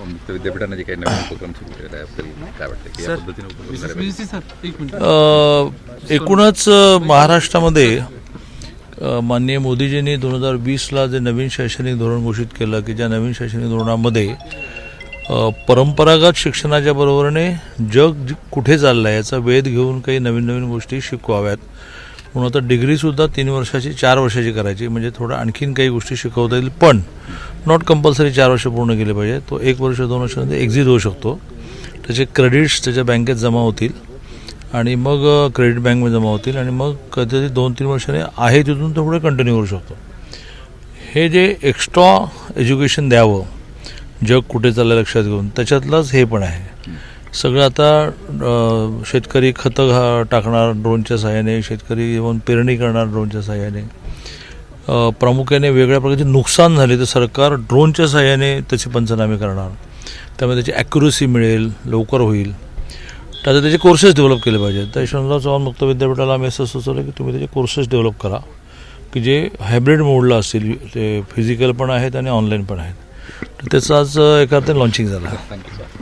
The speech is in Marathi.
मुक्त विद्यापीठाने जे काही नवीन उपक्रम सुरू केलेला आहे आपल्याला काय वाटतं की या पद्धतीने उपक्रम करायला पाहिजे? सर एक मिनिट अ, एकूणच अ, महाराष्ट्रामध्ये अ, माननीय मोदीजींनी दोन हजार वीसला जे नवीन शैक्षणिक धोरण घोषित केलं की ज्या नवीन शैक्षणिक धोरणामध्ये परंपरागत शिक्षणाच्या बरोबरीने जग कुठे चाललं आहे याचा वेध घेऊन काही नवीन नवीन गोष्टी शिकवाव्यात. म्हणून आता डिग्रीसुद्धा तीन वर्षाची चार वर्षाची करायची म्हणजे थोडं आणखीन काही गोष्टी शिकवता येईल. पण नॉट कंपल्सरी चार वर्ष पूर्ण केले पाहिजे. तो एक वर्ष दोन वर्षामध्ये एक्झिट होऊ शकतो. त्याचे क्रेडिट्स त्याच्या बँकेत जमा होतील. आणि मग क्रेडिट बँकमध्ये जमा होतील. आणि मग कधीतरी दोन तीन वर्षाने आहे तिथून तो पुढे कंटिन्यू करू शकतो. हे जे एक्स्ट्रा एज्युकेशन द्यावं जग कुठे चाललं लक्षात घेऊन. त्याच्यातलंच हे पण आहे. सगळं आता शेतकरी खतं घा टाकणार ड्रोनच्या सहाय्याने शेतकरी येऊन पेरणी करणार ड्रोनच्या सहाय्याने प्रामुख्याने वेगळ्या प्रकारचे नुकसान झाले तर सरकार ड्रोनच्या सहाय्याने त्याचे पंचनामे करणार. त्यामुळे त्याची ॲक्युरसी मिळेल लवकर होईल. त्याचे त्याचे कोर्सेस डेव्हलप केले पाहिजेत. तर यशवंतराव चव्हाण मुक्त विद्यापीठाला आम्ही असं सुचवलं की तुम्ही त्याचे कोर्सेस डेव्हलप करा. की जे हायब्रिड मोडला असतील ते फिजिकल पण आहेत आणि ऑनलाईन पण आहेत. त्याचं आज एका लॉन्चिंग झालं. Thank you sir